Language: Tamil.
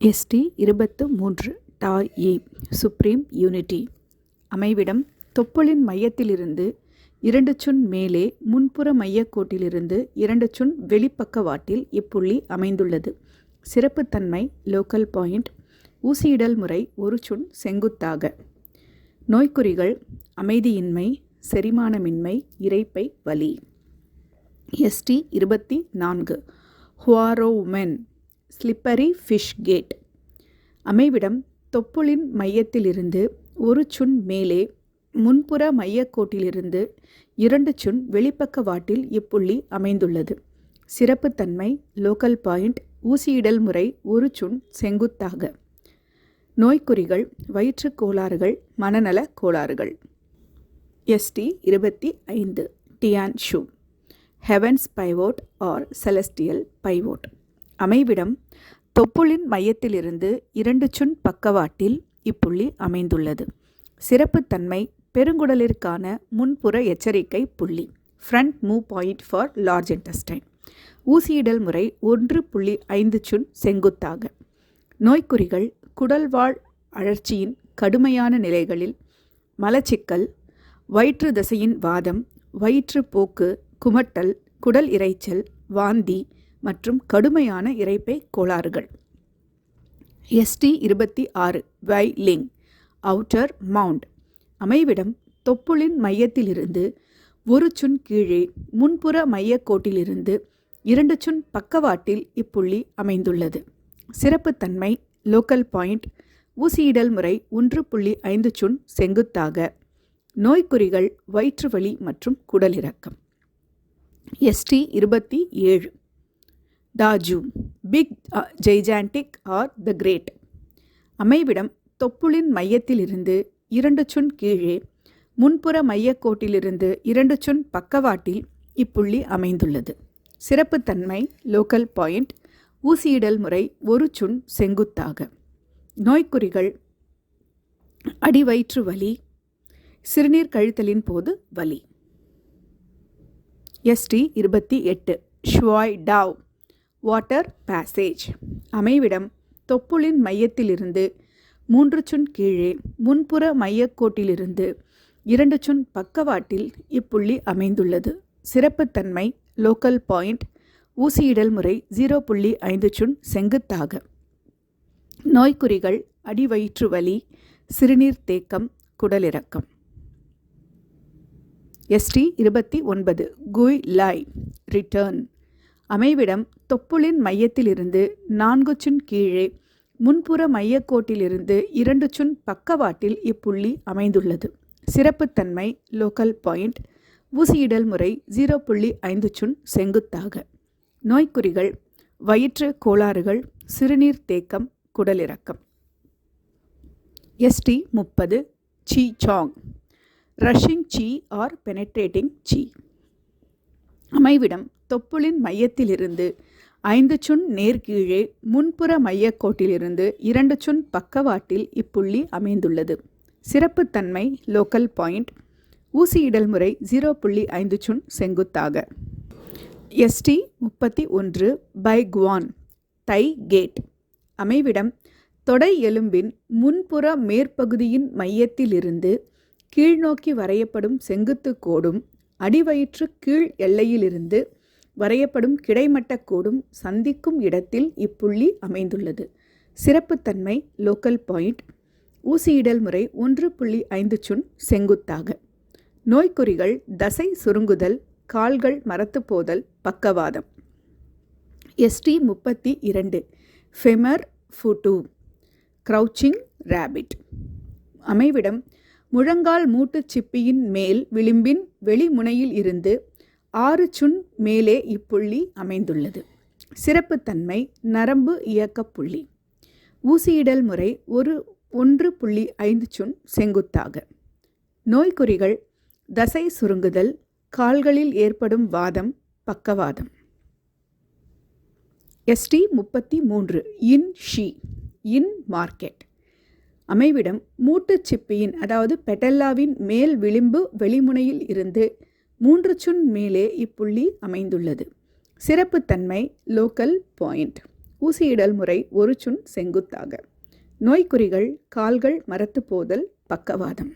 எஸ்டி இருபத்து மூன்று டா ஏ சுப்ரீம் யூனிட்டி அமைவிடம் தொப்புளின் மையத்திலிருந்து இரண்டு சுன் மேலே முன்புற மையக்கோட்டிலிருந்து இரண்டு சுன் வெளிப்பக்கவாட்டில் இப்புள்ளி அமைந்துள்ளது. சிறப்புத்தன்மை லோக்கல் பாயிண்ட் ஊசியிடல் முறை ஒரு சுன் செங்குத்தாக. நோய்க்குறிகள் அமைதியின்மை செரிமானமின்மை இரைப்பை வலி. எஸ்டி இருபத்தி நான்கு ஹுவாரோமென் ஸ்லிப்பரி ஃபிஷ் கேட். அமைவிடம் தொப்புளின் மையத்திலிருந்து ஒரு சுண் மேலே முன்புற மையக்கோட்டிலிருந்து இரண்டு சுண் வெளிப்பக்க வாட்டில் இப்புள்ளி அமைந்துள்ளது. சிறப்புத்தன்மை லோக்கல் பாயிண்ட் ஊசியிடல் முறை ஒரு சுண் செங்குத்தாக. நோய்க்குறிகள் வயிற்றுக் கோளாறுகள் மனநல கோளாறுகள். எஸ்டி இருபத்தி ஐந்து Tianshu. Heavens pivot or celestial pivot. அமைவிடம் தொப்புளின் மையத்திலிருந்து இரண்டு சுன் பக்கவாட்டில் இப்புள்ளி அமைந்துள்ளது. சிறப்புத்தன்மை பெருங்குடலிற்கான முன்புற எச்சரிக்கை புள்ளி. Front move point for large intestine ஊசியிடல் முறை ஒன்று புள்ளி ஐந்து சுன் செங்குத்தாக. நோய்க்குறிகள் குடல்வாழ் அழற்சியின் கடுமையான நிலைகளில். மலச்சிக்கல் வயிற்று தசையின் வாதம் வயிற்றுப்போக்கு குமட்டல் குடல் இரைச்சல் வாந்தி மற்றும் கடுமையான இறைப்பை கோளாறுகள். எஸ்டி இருபத்தி ஆறு வை லிங் அவுட்டர் மவுண்ட் அமைவிடம் தொப்புளின் மையத்திலிருந்து ஒரு சுன் கீழே முன்புற மையக்கோட்டிலிருந்து இரண்டு சுன் பக்கவாட்டில் இப்புள்ளி அமைந்துள்ளது. சிறப்புத்தன்மை லோக்கல் பாயிண்ட் ஊசியிடல் முறை ஒன்று புள்ளி ஐந்து சுன் செங்குத்தாக. நோய்க்குறிகள் வயிற்றுவலி மற்றும் குடலிறக்கம் எஸ்டி இருபத்தி ஏழு Daju big gigantic or the great. அமைவிடம் தொப்புளின் மையத்திலிருந்து இரண்டு சுன் கீழே முன்புற மையக்கோட்டிலிருந்து இரண்டு சுன் பக்கவாட்டில் இப்புள்ளி அமைந்துள்ளது. சிறப்புத்தன்மை லோக்கல் பாயிண்ட் ஊசியிடல் முறை ஒரு சுன் செங்குத்தாக. நோய்க்குறிகள் அடிவயிற்று வலி சிறுநீர் கழித்தலின் போது வலி. எஸ்டி இருபத்தி எட்டு ஷுவாய் டாவ். Water passage. அமைவிடம் தொப்புளின் மையத்திலிருந்து மூன்று சுன் கீழே முன்புற மையக்கோட்டிலிருந்து இரண்டு சுன் பக்கவாட்டில் இப்புள்ளி அமைந்துள்ளது. சிறப்புத்தன்மை லோக்கல் பாயிண்ட் ஊசியிடல் முறை ஜீரோ புள்ளி ஐந்து சுன் செங்குத்தாக. நோய்க்குறிகள் அடிவயிற்று வலி சிறுநீர் தேக்கம் குடலிறக்கம். எஸ்டி இருபத்தி ஒன்பது குய் லாய் ரிட்டர்ன். அமைவிடம் தொப்புளின் மையத்திலிருந்து நான்கு சுன் கீழே முன்புற மையக்கோட்டிலிருந்து இரண்டு சுன் பக்கவாட்டில் இப்புள்ளி அமைந்துள்ளது. சிறப்புத்தன்மை லோக்கல் பாயிண்ட் ஊசியிடல் முறை ஜீரோ புள்ளி ஐந்து சுன் செங்குத்தாக. நோய்க்குறிகள் வயிற்று கோளாறுகள் சிறுநீர் தேக்கம் குடலிறக்கம். எஸ்டி முப்பது Qi Chong rushing qi or penetrating qi அமைவிடம் தொப்புளின் மையத்திலிருந்து ஐந்து சுன் நேர்கீழே முன்புற மையக்கோட்டிலிருந்து இரண்டு சுன் பக்கவாட்டில் இப்புள்ளி அமைந்துள்ளது. சிறப்புத்தன்மை லோக்கல் பாயிண்ட். ஊசியிடல் முறை ஜீரோ புள்ளி ஐந்து சுன் செங்குத்தாக. எஸ்டி முப்பத்தி ஒன்று பை குவான் தை கேட். அமைவிடம் தொடை எலும்பின் முன்புற மேற்பகுதியின் மையத்திலிருந்து கீழ்நோக்கி வரையப்படும் செங்குத்து கோடும் அடிவயிற்று கீழ் எல்லையிலிருந்து வரையப்படும் கிடைமட்ட கோடும் சந்திக்கும் இடத்தில் இப்புள்ளி அமைந்துள்ளது. சிறப்புத்தன்மை லோக்கல் பாயிண்ட் ஊசியிடல் முறை ஒன்று புள்ளி ஐந்து சுன் செங்குத்தாக. நோய்க்குறிகள் தசை சுருங்குதல் கால்கள் மரத்து போதல் பக்கவாதம். எஸ்டி முப்பத்தி இரண்டு ஃபெமர் ஃபுட்டு க்ரௌச்சிங் ரேபிட் அமைவிடம் முழங்கால் மூட்டுச் சிப்பியின் மேல் விளிம்பின் வெளிமுனையில் இருந்து ஆறு சுன் மேலே இப்புள்ளி அமைந்துள்ளது. சிறப்புத்தன்மை நரம்பு இயக்க புள்ளி. ஊசியிடல் முறை ஒரு ஒன்று புள்ளி ஐந்து சுன் செங்குத்தாக. நோய்க்குறிகள் தசை சுருங்குதல் கால்களில் ஏற்படும் வாதம் பக்கவாதம். எஸ்டி முப்பத்தி மூன்று இன் ஷி இன் மார்க்கெட். அமைவிடம் மூட்டுச் சிப்பியின் அதாவது பெட்டல்லாவின் மேல் விளிம்பு வெளிமுனையில் இருந்து மூன்று சுன் மேலே இப்புள்ளி அமைந்துள்ளது. சிறப்புத்தன்மை லோக்கல் பாயிண்ட் ஊசியிடல் முறை ஒரு சுன் செங்குத்தாக. நோய்க்குறிகள் கால்கள் மரத்து போதல் பக்கவாதம்.